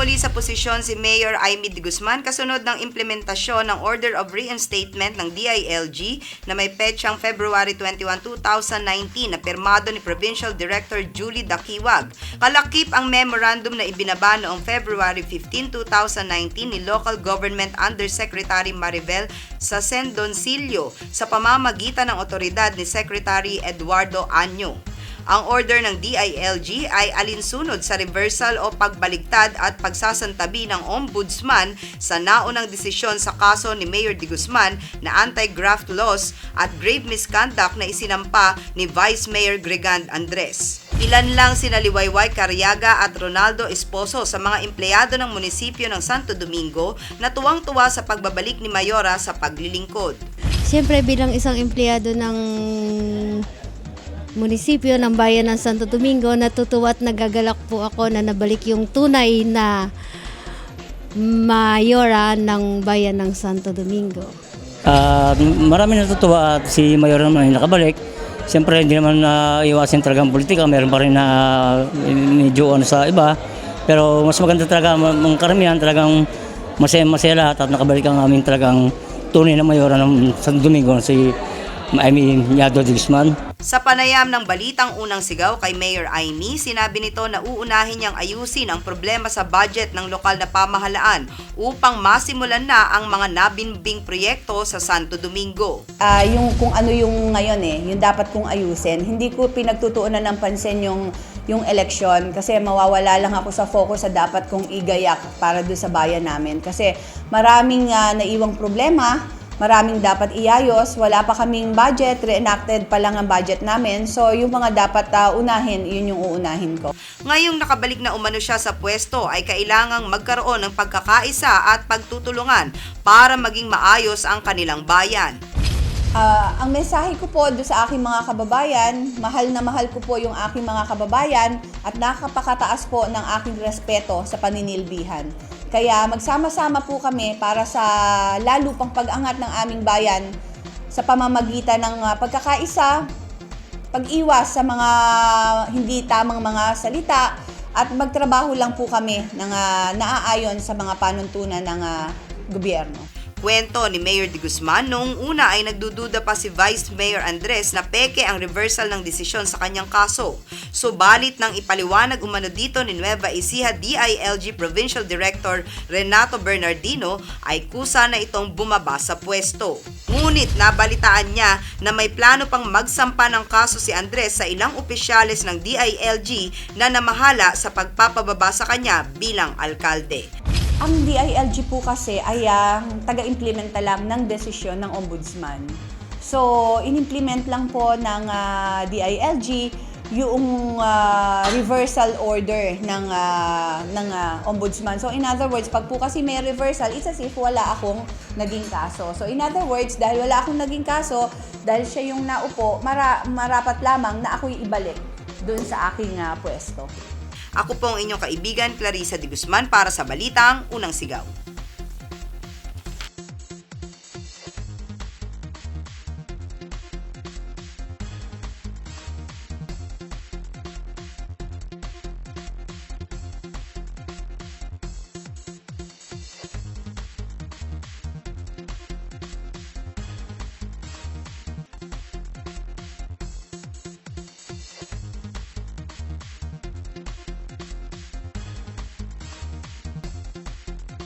muli sa posisyon si Mayor de Guzman kasunod ng implementasyon ng Order of Reinstatement ng DILG na may petsang February 21, 2019 na pirmado ni Provincial Director Julie Dakiwag. Kalakip ang memorandum na ibinaba noong February 15, 2019 ni Local Government Undersecretary Maribel Sacendoncillo sa pamamagitan ng otoridad ni Secretary Eduardo Anyo. Ang order ng DILG ay alinsunod sa reversal o pagbaligtad at pagsasantabi ng ombudsman sa naunang desisyon sa kaso ni Mayor de Guzman na anti-graft laws at grave misconduct na isinampa ni Vice Mayor Gregand Andres. Ilan lang sina Liwayway Cariaga at Ronaldo Esposo sa mga empleyado ng munisipyo ng Santo Domingo na tuwang-tuwa sa pagbabalik ni Mayora sa paglilingkod. Siyempre bilang isang empleyado ng munisipyo ng bayan ng Santo Domingo, natutuwa at nagagalak po ako na nabalik yung tunay na mayora ng bayan ng Santo Domingo. Ah, marami natutuwa at si Mayor naman ay nakabalik. Siyempre hindi naman na iwasin talaga ang politika, meron pa rin na medyo ano sa iba. Pero mas maganda talaga ang karamihan talagang masaya masaya lahat at nakabalik ang aming talagang tunay na mayora ng San Domingo si Amy Niado de Guzman. Sa panayam ng balitang unang sigaw kay Mayor Aimee, sinabi nito na uunahin niyang ayusin ang problema sa budget ng lokal na pamahalaan upang masimulan na ang mga nabinbing proyekto sa Santo Domingo. Ah, yung kung ano yung ngayon eh, yung dapat kong ayusin. Hindi ko pinagtutuunan ng pansin yung yung eleksyon kasi mawawala lang ako sa focus sa dapat kong igayak para do sa bayan namin kasi maraming ah, naiwang problema, maraming dapat iayos, wala pa kaming budget, reenacted pa lang ang budget namin. So yung mga dapat ah, unahin, yun yung uunahin ko. Ngayong nakabalik na umano siya sa pwesto ay kailangang magkaroon ng pagkakaisa at pagtutulungan para maging maayos ang kanilang bayan. Ah, ang mensahe ko po do sa aking mga kababayan, mahal na mahal ko po yung aking mga kababayan at nakapakataas po ng aking respeto sa paninilbihan. Kaya magsama-sama po kami para sa lalo pang pag-angat ng aming bayan sa pamamagitan ng ah, pagkakaisa, pag-iwas sa mga hindi tamang mga salita at magtrabaho lang po kami ng ah, naaayon sa mga panuntunan ng ah, gobyerno. Kwento ni Mayor de Guzman, noong una ay nagdududa pa si Vice Mayor Andres na peke ang reversal ng desisyon sa kanyang kaso. Subalit nang ipaliwanag umano dito ni Nueva Ecija DILG Provincial Director Renato Bernardino ay kusa na itong bumaba sa pwesto. Ngunit nabalitaan niya na may plano pang magsampa ng kaso si Andres sa ilang opisyales ng DILG na namahala sa pagpapababa sa kanya bilang alkalde. Ang DILG po kasi ay ang taga-implementa lang ng desisyon ng ombudsman. So, in-implement lang po ng ah, DILG yung ah, reversal order ng ah, ng ah, ombudsman. So, in other words, pag po kasi may reversal, it's as if wala akong naging kaso. So, in other words, dahil wala akong naging kaso, dahil siya yung naupo, mara- marapat lamang na ako'y ibalik dun sa aking ah, pwesto. Ako po ang inyong kaibigan Clarissa de Guzman para sa Balitang Unang Sigaw.